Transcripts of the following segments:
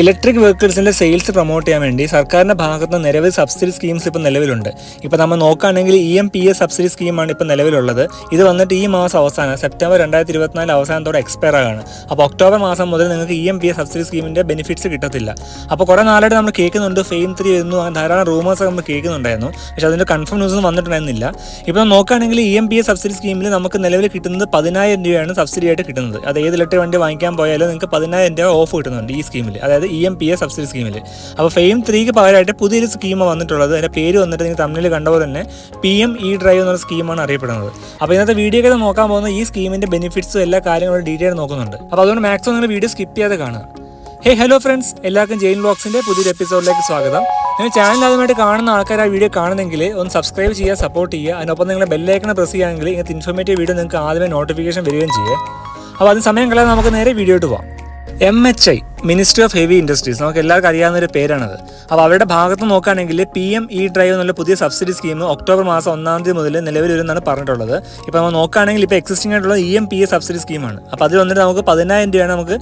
Electric വെഹിക്കിൾസിന്റെ sales promote ചെയ്യാൻ വേണ്ടി സർക്കാരിന്റെ ഭാഗത്ത് നിരവധി സബ്സിഡി സ്കീംസ് ഇപ്പോൾ നിലവിലുണ്ട്. ഇപ്പോൾ നമ്മൾ നോക്കുകയാണെങ്കിൽ E M P S subsidy സ്കീമാണ് ഇപ്പോൾ നിലവിലുള്ളത്. ഇത് വന്നിട്ട് ഈ മാസം അവസാനം സെപ്റ്റംബർ രണ്ടായിരത്തി ഇരുപത്തിനാല് അവസാനത്തോടെ എക്സ്പയർ ആകാണ്. അപ്പോൾ ഒക്ടോബർ മാസം മുതൽ നിങ്ങൾക്ക് E M P S subsidy സ്കീമിന്റെ benefits കിട്ടത്തില്ല. അപ്പോൾ കുറേ നാളായിട്ട് നമ്മൾ കേൾക്കുന്നുണ്ട് ഫെയിം ത്രീ വരുന്നു അങ്ങനെ ധാരാളം റൂമേഴ്സ് നമ്മൾ കേൾക്കുന്നുണ്ടായിരുന്നു. പക്ഷേ അതിന്റെ കൺഫേം ന്യൂസ് ഒന്നും വന്നിട്ടുണ്ടായിരുന്നില്ല. ഇപ്പോൾ നോക്കുകയാണെങ്കിൽ E M P S subsidy സ്കീമിൽ നമുക്ക് നിലവിൽ കിട്ടുന്നത് പതിനായിരം രൂപയാണ് സബ്സിഡി ആയിട്ട് കിട്ടുന്നത്. അത് ഏത് ഇലക്ട്രിക് വണ്ടി വാങ്ങിക്കാൻ പോയാലും നിങ്ങൾക്ക് പതിനായിരം രൂപ ഓഫ് കിട്ടുന്നുണ്ട് ഈ സ്കീമിൽ. അതായത് E M P A subsidy സ്കീമിൽ അപ്പോൾ ഫെയിം ത്രീക്ക് പകരമായിട്ട് പുതിയൊരു സ്കീമാണ് വന്നിട്ടുള്ളത്. അതിന്റെ പേര് വന്നിട്ട് നിങ്ങൾ തമ്മിൽ കണ്ട പോലെ തന്നെ പി എം ഇ ഡ്രൈവ് എന്നുള്ള സ്കീമാണ് അറിയപ്പെടുന്നത്. അപ്പോൾ ഇന്നത്തെ വീഡിയോ ഒക്കെ നോക്കാൻ പോകുന്ന ഈ സ്കീമിന്റെ ബെനിഫിറ്റ്സും എല്ലാ കാര്യങ്ങളും ഡീറ്റെയിൽ നോക്കുന്നുണ്ട്. അപ്പോൾ അതുകൊണ്ട് മാക്സിമം നിങ്ങൾ വീഡിയോ സ്കിപ്പ് ചെയ്യാതെ കാണുക. ഹേ ഹലോ ഫ്രണ്ട്സ് എല്ലാവർക്കും ജെയിൻ ബോക്സിന്റെ പുതിയൊരു എപ്പിസോഡിലേക്ക് സ്വാഗതം. നിങ്ങൾ ചാനൽ ആദ്യമായിട്ട് കാണുന്ന ആൾക്കാർ ആ വീഡിയോ കാണുന്നെങ്കിൽ ഒന്ന് സബ്സ്ക്രൈബ് ചെയ്യുക സപ്പോർട്ട് ചെയ്യുക. അതിനൊപ്പം നിങ്ങൾ ബെല്ലൈക്കൺ പ്രസ് ചെയ്യുകയാണെങ്കിൽ ഇങ്ങനത്തെ ഇൻഫോർമേറ്റീവ് വീഡിയോ നിങ്ങൾക്ക് ആദ്യമേ നോട്ടിഫിക്കേഷൻ വരികയും ചെയ്യുക. അപ്പോൾ അതിന് സമയം കളയാതെ നമുക്ക് നേരെ വീഡിയോ ഇട്ട് പോകാം M H I ministry of heavy industries നമുക്ക് എല്ലാവർക്കും അറിയാവുന്ന ഒരു പേരാണത്. അപ്പോൾ അവരുടെ ഭാഗത്ത് നോക്കുകയാണെങ്കിൽ പി എം ഇ ഡ്രൈവ് എന്നുള്ള പുതിയ സബ്സിഡി സ്കീം ഒക്ടോബർ മാസം ഒന്നാം തീയതി മുതൽ നിലവിൽ വരുമെന്നാണ് പറഞ്ഞിട്ടുള്ളത്. ഇപ്പോൾ നമ്മൾ നോക്കുകയാണെങ്കിൽ ഇപ്പോൾ എക്സിസ്റ്റിംഗ് ആയിട്ടുള്ള E M P A subsidy സ്കീമാണ് അപ്പോൾ അതിൽ വന്നിട്ട് നമുക്ക് പതിനായിരം രൂപയാണ് നമുക്ക്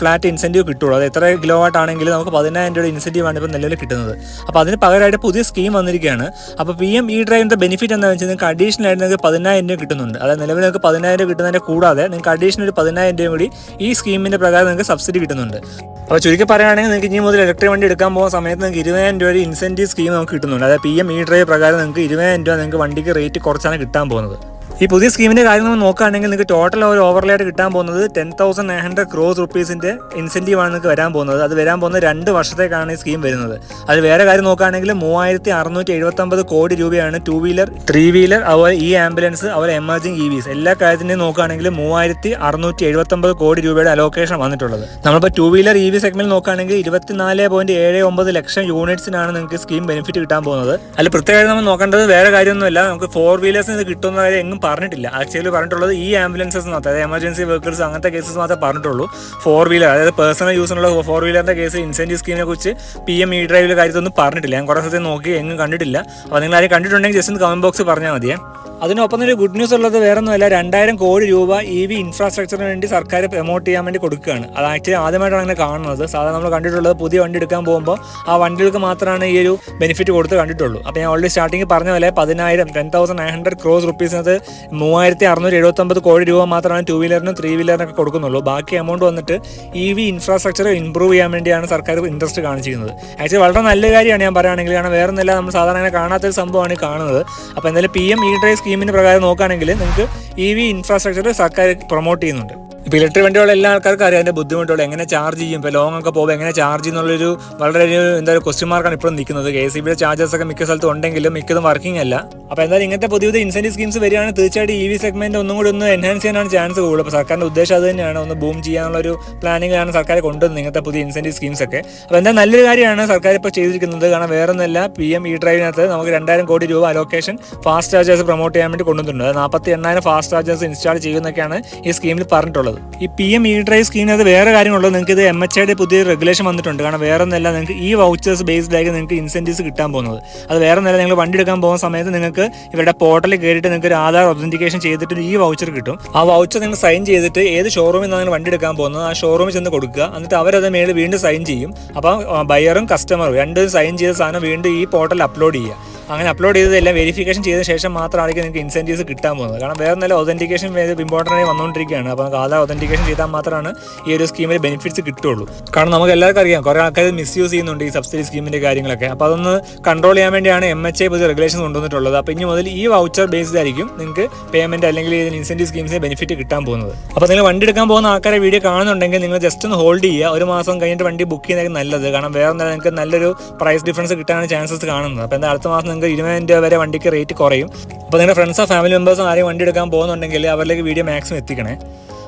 ഫ്ലാറ്റ് ഇൻസെന്റീവ് കിട്ടുള്ളൂ. അത് എത്ര കിലോ വാട്ട് ആണെങ്കിലും നമുക്ക് പതിനായിരം രൂപയുടെ ഇൻസെന്റീവാണ് ഇപ്പോൾ നിലവിൽ കിട്ടുന്നത്. അപ്പോൾ അതിന് പകരമായിട്ട് പുതിയ സ്കീം വന്നിരിക്കുകയാണ്. അപ്പോൾ പി എം ഇ ഡ്രൈവിന്റെ ബെനിഫിറ്റ് എന്താണെന്ന് വെച്ചാൽ നിങ്ങൾക്ക് അഡീഷണൽ ആയിട്ട് നിങ്ങൾക്ക് പതിനായിരം രൂപ കിട്ടുന്നുണ്ട്. അതായത് നിലവിൽ നിങ്ങൾക്ക് പതിനായിരം രൂപ കിട്ടുന്നതിന്റെ കൂടാതെ നിങ്ങൾക്ക് അഡീഷണൽ ഒരു പതിനായിരം രൂപ കൂടി ഈ സ്കീമിന്റെ പ്രകാരം നിങ്ങൾക്ക് സബ്സിഡി കിട്ടുന്നുണ്ട്. അപ്പോൾ ചുരുക്കി പറയുകയാണെങ്കിൽ നിങ്ങൾക്ക് ഇനി മുതൽ ഇലക്ട്രിക് വണ്ടി എടുക്കാൻ പോകുന്ന സമയത്ത് നിങ്ങൾക്ക് ഇരുപതിനായിരം രൂപ ഒരു ഇൻസെന്റീവ് സ്കീം നമുക്ക് കിട്ടുന്നുണ്ട്. അതായത് പി എം ഇ ഡ്രൈവ് പ്രകാരം നിങ്ങൾക്ക് ഇരുപതിനായിരം രൂപ നിങ്ങൾക്ക് വണ്ടിക്ക് റേറ്റ് കുറച്ചാണ് കിട്ടാൻ പോകുന്നത്. ഈ പുതിയ സ്കീമിന്റെ കാര്യം നമ്മൾ നോക്കുകയാണെങ്കിൽ നിങ്ങൾക്ക് ടോട്ടൽ ഒരു ഓവർലേറ്റ് കിട്ടാൻ പോകുന്നത് ten thousand nine hundred crores റുപ്പീസിന്റെ incentive ആണ് നിങ്ങൾക്ക് വരാൻ പോകുന്നത്. അത് വരാൻ പോകുന്ന രണ്ട് വർഷത്തേക്കാണ് ഈ സ്കീം വരുന്നത്. അത് വേറെ കാര്യം നോക്കുകയാണെങ്കിൽ മൂവായിരത്തി അറുന്നൂറ്റി എഴുപത്തൊമ്പത് കോടി രൂപയാണ് ടു വീലർ ത്രീ വീലർ അതുപോലെ ഈ ആംബുലൻസ് അതുപോലെ എമർജിംഗ് ഇ വിസ് എല്ലാ കാര്യത്തിന്റെയും നോക്കുകയാണെങ്കിൽ മൂവായിരത്തി അറുന്നൂറ്റി എഴുപത്തൊമ്പത് കോടി രൂപയുടെ അലോക്കേഷൻ വന്നിട്ടുള്ളത്. നമ്മളിപ്പോൾ two wheeler E V segment നോക്കുകയാണെങ്കിൽ ഇരുപത്തിനാല് പോയിന്റ് ഏഴ് ഒമ്പത് ലക്ഷം യൂണിറ്റ്സിനാണ് നിങ്ങൾക്ക് സ്കീം ബെനിഫിറ്റ് കിട്ടാൻ പോകുന്നത്. അല്ല പ്രത്യേകമായിട്ട് നമ്മൾ നോക്കേണ്ടത് വേറെ കാര്യമൊന്നുമില്ല. നമുക്ക് ഫോർ വീലേഴ്സിന് ഇത് കിട്ടുന്ന കാര്യം എങ്ങും പറഞ്ഞിട്ടില്ല. ആക്ച്വലി പറഞ്ഞിട്ടുള്ളത് ഈ ആംബുലൻസസ് മാത്രം. അതായത് എമർജൻസി വെഹിക്കിൾസ് അങ്ങനത്തെ കേസസ് മാത്രമേ പറഞ്ഞിട്ടുള്ളൂ. ഫോർ വീലർ അതായത് പേഴ്സണൽ യൂസിനുള്ള ഫോർ വീലറിന്റെ കേസ് ഇൻസെന്റീവ് സ്കീമിനെ കുറിച്ച് പി എം ഇ ഡ്രൈവിലെ കാര്യത്തൊന്നും പറഞ്ഞിട്ടില്ല. ഞാൻ കുറേ സ്ഥലത്ത് നോക്കി എങ്ങും കണ്ടിട്ടില്ല. അപ്പോൾ നിങ്ങൾ ആരും കണ്ടിട്ടുണ്ടെങ്കിൽ ജസ്റ്റ് ഒന്ന് കമന്റ് ബോക്സ് പറഞ്ഞാൽ മതിയേ. അതിനൊപ്പം തന്നെ ഗുഡ് ന്യൂസ് ഉള്ളത് വേറൊന്നുമല്ല രണ്ടായിരം കോടി രൂപ ഇ വി ഇൻഫ്രാസ്ട്രക്ചറിന് വേണ്ടി സർക്കാർ പ്രൊമോട്ട് ചെയ്യാൻ വേണ്ടി കൊടുക്കുകയാണ്. അത് ആക്ച്വലി ആദ്യമായിട്ടാണ് അങ്ങനെ കാണുന്നത്. സാധാരണ നമ്മൾ കണ്ടിട്ടുള്ളത് പുതിയ വണ്ടി എടുക്കാൻ പോകുമ്പോൾ ആ വണ്ടികൾക്ക് മാത്രമാണ് ഈ ഒരു ബെനിഫിറ്റ് കൊടുത്ത് കണ്ടിട്ടുള്ളൂ. അപ്പോൾ ഞാൻ ഓൾറെഡി സ്റ്റാർട്ടിങ് പറഞ്ഞ പോലെ പതിനായിരം ten thousand nine hundred crores റുപ്പീസിനകത്ത് മൂവായിരത്തി അറുന്നൂറ്റി എഴുപത്തൊമ്പത് കോടി രൂപ മാത്രമാണ് ടൂ വീലറിനും ത്രീ വീലറിനൊക്കെ കൊടുക്കുന്നുള്ളൂ. ബാക്കി എമൗണ്ട് വന്നിട്ട് ഇ വി ഇൻഫ്രാസ്ട്രക്ചർ ഇംപ്രൂവ് ചെയ്യാൻ വേണ്ടിയാണ് സർക്കാർ ഇൻട്രസ്റ്റ് കാണിച്ചിരിക്കുന്നത്. ആക്ച്വലി വളരെ നല്ല കാര്യമാണ് ഞാൻ പറയുകയാണെങ്കിൽ കാരണം വേറെ ഒന്നുമില്ല നമ്മൾ സാധാരണ കാണാത്തൊരു സംഭവമാണ് കാണുന്നത്. അപ്പോൾ എന്തായാലും പി എം ഇ ഡ്രൈവ് സ്കീമിന് പ്രകാരം നോക്കുകയാണെങ്കിൽ നിങ്ങൾക്ക് ഇ വി ഇൻഫ്രാസ്ട്രക്ചർ സർക്കാർ പ്രൊമോട്ട് ചെയ്യുന്നുണ്ട്. ഇപ്പോൾ ഇലക്ട്രിക് വണ്ടിയുള്ള എല്ലാ ആൾക്കാർക്കും അറിയാം അതിന്റെ ബുദ്ധിമുട്ടുകൾ എങ്ങനെ ചാർജ് ചെയ്യും ഇപ്പോൾ ലോങ് ഒക്കെ പോകുമ്പോൾ എങ്ങനെ ചാർജ് ചെയ്യുന്നുള്ളൊരു വളരെ ഒരു എന്താ ഒരു ക്വസ്റ്റ്യൻ മാർക്കാണ് ഇപ്പോഴും നിൽക്കുന്നത്. കെ സി ബിയുടെ ചാർജസ് ഒക്കെ മിക്ക സ്ഥലത്തും ഉണ്ടെങ്കിലും മിക്കതും വർക്കിംഗ് അല്ല. അപ്പോൾ എന്തായാലും ഇങ്ങനത്തെ പുതിയ പുതിയ ഇൻസെന്റീവ് സ്കീംസ് വരികയാണ് തീർച്ചയായിട്ടും ഇ വി സെഗ്മെന്റ് ഒന്നും കൂടി ഒന്ന് എൻഹാൻസ് ചെയ്യാനാണ് ചാൻസ് കൂടുതൽ. അപ്പോൾ സർക്കാരിന്റെ ഉദ്ദേശം അത് തന്നെയാണ്. ഒന്ന് ബൂം ചെയ്യാനുള്ള ഒരു പ്ലാനിങ്ങിലാണ് സർക്കാർ കൊണ്ടുവന്നത് ഇങ്ങനത്തെ പുതിയ ഇൻസെന്റീവ് സ്കീംസ് ഒക്കെ. അപ്പോൾ എന്താ നല്ലൊരു കാര്യമാണ് സർക്കാർ ഇപ്പോൾ ചെയ്തിരിക്കുന്നത്. കാരണം വേറെ ഒന്നല്ല പി എം ഇ ഡ്രൈവിനകത്ത് നമുക്ക് രണ്ടായിരം കോടി രൂപ അലോക്കേഷൻ ഫാസ്റ്റ് ചാർജേഴ്സ് പ്രൊമോട്ട് ചെയ്യാൻ വേണ്ടി കൊണ്ടുവന്നിട്ടുണ്ട്. നാൽപ്പത്തി എണ്ണായിരം ഫാസ്റ്റ് ചാർജേഴ്സ് ഇൻസ്റ്റാൾ ചെയ്യുന്നൊക്കെയാണ് ഈ സ്കീമിൽ പറഞ്ഞിട്ടുള്ളത്. ഈ പി എം ഇ ഡ്രൈവ് സ്കീമിനകത്ത് വേറെ കാര്യമുള്ളത് നിങ്ങൾക്ക് ഇത് എം എച്ച് ഐയുടെ പുതിയ റെഗുലേഷൻ വന്നിട്ടുണ്ട്. കാരണം വേറെ ഒന്നല്ല നിങ്ങൾക്ക് ഈ വൗച്ചേഴ്സ് ബേസ്ഡ് ആയി നിങ്ങൾക്ക് ഇൻസെന്റീവ്സ് കിട്ടാൻ പോകുന്നത്. അത് വേറെ ഒന്നല്ല നിങ്ങൾ വണ്ടി എടുക്കാൻ പോകുന്ന സമയത്ത് നിങ്ങൾക്ക് ഇവരുടെ പോർട്ടലിൽ കയറിയിട്ട് നിങ്ങൾക്ക് ഒരു ആധാർ ഒതന്റിക്കേഷൻ ചെയ്തിട്ട് ഈ വൗച്ചർ കിട്ടും. ആ വൗച്ചർ നിങ്ങൾ സൈൻ ചെയ്തിട്ട് ഏത് ഷോറൂമിൽ നിന്നാണ് നിങ്ങൾ വണ്ടി എടുക്കാൻ പോകുന്നത് ആ ഷോറൂമിൽ ചെന്ന് കൊടുക്കുക. എന്നിട്ട് അവരത് മേളിൽ വീണ്ടും സൈൻ ചെയ്യും. അപ്പോൾ ബയറും കസ്റ്റമറും രണ്ടും സൈൻ ചെയ്ത സാധനം വീണ്ടും ഈ പോർട്ടലിൽ അപ്ലോഡ് ചെയ്യുക. അങ്ങനെ അപ്ലോഡ് ചെയ്തതെല്ലാം വെരിഫിക്കേഷൻ ചെയ്ത ശേഷം മാത്രമായിരിക്കും നിങ്ങൾക്ക് ഇൻസെന്റീവ്സ് കിട്ടാൻ പോകുന്നത്. കാരണം വേറെ നല്ല ഒതന്റിക്കേഷൻ ഇമ്പോർട്ടന്റ് ആയി വന്നുകൊണ്ടിരിക്കുകയാണ്. അപ്പോൾ നമുക്ക് ആധാർ ഒതന്റിക്കേഷൻ ചെയ്താൽ മാത്രമാണ് ഈ ഒരു സ്കീമിൽ ബെനിഫിറ്റ്സ് കിട്ടുള്ളൂ കാരണം നമുക്ക് എല്ലാവർക്കും അറിയാം കുറേ ആൾക്കാർ മിസ്യൂസ് ചെയ്യുന്നുണ്ട് ഈ സബ്സിഡി സ്കീമിന്റെ കാര്യങ്ങളൊക്കെ. അപ്പോൾ അതൊന്ന് കൺട്രോൾ ചെയ്യാൻ വേണ്ടിയാണ് എം എച്ച് ഐ പുതിയ റെഗുലേഷൻ കൊണ്ടുവന്നിട്ടുള്ളത്. അപ്പോൾ ഇനി മുതൽ ഈ വൗച്ചർ ബേസ്ഡ് ആയിരിക്കും നിങ്ങൾക്ക് പേയ്മെന്റ് അല്ലെങ്കിൽ ഇൻസെന്റീവ് സ്കീംസിന് ബെനിഫിറ്റ് കിട്ടാൻ പോകുന്നത്. അപ്പോൾ നിങ്ങൾ വണ്ടി എടുക്കാൻ പോകുന്ന ആൾക്കാരെ വീഡിയോ കാണുന്നുണ്ടെങ്കിൽ നിങ്ങൾ ജസ്റ്റ് ഒന്ന് ഹോൾഡ് ചെയ്യുക. ഒരു മാസം കഴിഞ്ഞിട്ട് വണ്ടി ബുക്ക് ചെയ്യുന്നതായിരിക്കും നല്ലത്. കാരണം വേറെ നിങ്ങൾക്ക് നല്ലൊരു പ്രൈസ് ഡിഫറൻസ് കിട്ടാനാണ് ചാൻസസ് കാണുന്നത്. അപ്പോൾ എന്താ അടുത്ത മാസം നിങ്ങൾക്ക് ഇരുപതിനായിരം രൂപ വരെ വണ്ടിക്ക് റേറ്റ് കുറയും. അപ്പോൾ നിങ്ങളുടെ ഫ്രണ്ട്സോ ഫാമിലി മെമ്പേഴ്സോ ആരെയും വണ്ടി എടുക്കാൻ പോകുന്നുണ്ടെങ്കിൽ അവരിലേക്ക് വീഡിയോ മാക്സിമം എത്തിക്കണേ.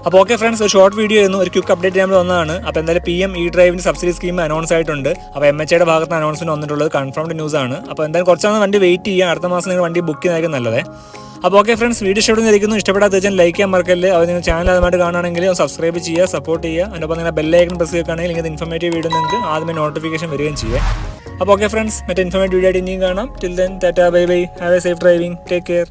അപ്പോൾ ഓക്കെ ഫ്രണ്ട്സ് ഒരു ഷോർട്ട് വീഡിയോ ആയിരുന്നു. ഒരു ക്വിക്ക് അപ്ഡേറ്റ് ചെയ്യാൻ വന്നതാണ് അപ്പോൾ എന്തായാലും പി എം ഇ ഡ്രൈവിന് സബ്സിഡി സ്കീം അനൗൺസ് ആയിട്ടുണ്ട്. അപ്പോൾ എം എച്ച് ഐയുടെ ഭാഗത്ത് അനൗൺസ്മെന്റ് വന്നിട്ടുള്ളത് കൺഫേംഡ് ന്യൂസ് ആണ്. അപ്പോൾ എന്തായാലും കുറച്ചാണ് വണ്ടി വെയിറ്റ് ചെയ്യുക അടുത്ത മാസം നിങ്ങൾ വണ്ടി ബുക്ക് ചെയ്യുന്നതായിരിക്കും നല്ലത്. അപ്പോൾ ഓക്കെ ഫ്രണ്ട്സ് വീഡിയോ ഇഷ്ടപ്പെടുന്നിരിക്കുന്നു ഇഷ്ടപ്പെടാത്ത തീർച്ചയായും ലൈക്ക് ചെയ്യാൻ മറക്കല്ലേ. അവർ നിങ്ങൾ ചാനൽ ആദ്യമായിട്ട് കാണുകയാണെങ്കിൽ സബ്സ്ക്രൈബ് ചെയ്യുക സപ്പോർട്ട് ചെയ്യുക. അതിനൊപ്പം നിങ്ങളുടെ ബെല്ലൈക്കൺ പ്രസ് ചെയ്യുകയാണെങ്കിൽ ഇങ്ങനത്തെ ഇൻഫോർമേറ്റീവ് വീഡിയോ നിങ്ങൾക്ക് ആദ്യമേ നോട്ടിഫിക്കേഷൻ വരികയും ചെയ്യുക അപ്പോൾ ഓക്കെ ഫ്രണ്ട്സ് മറ്റേ ഇൻഫോർമേറ്റീവ് വീഡിയോ ആയിട്ട് ഇനിയും കാണാം. Till then tata bye bye have a safe driving take care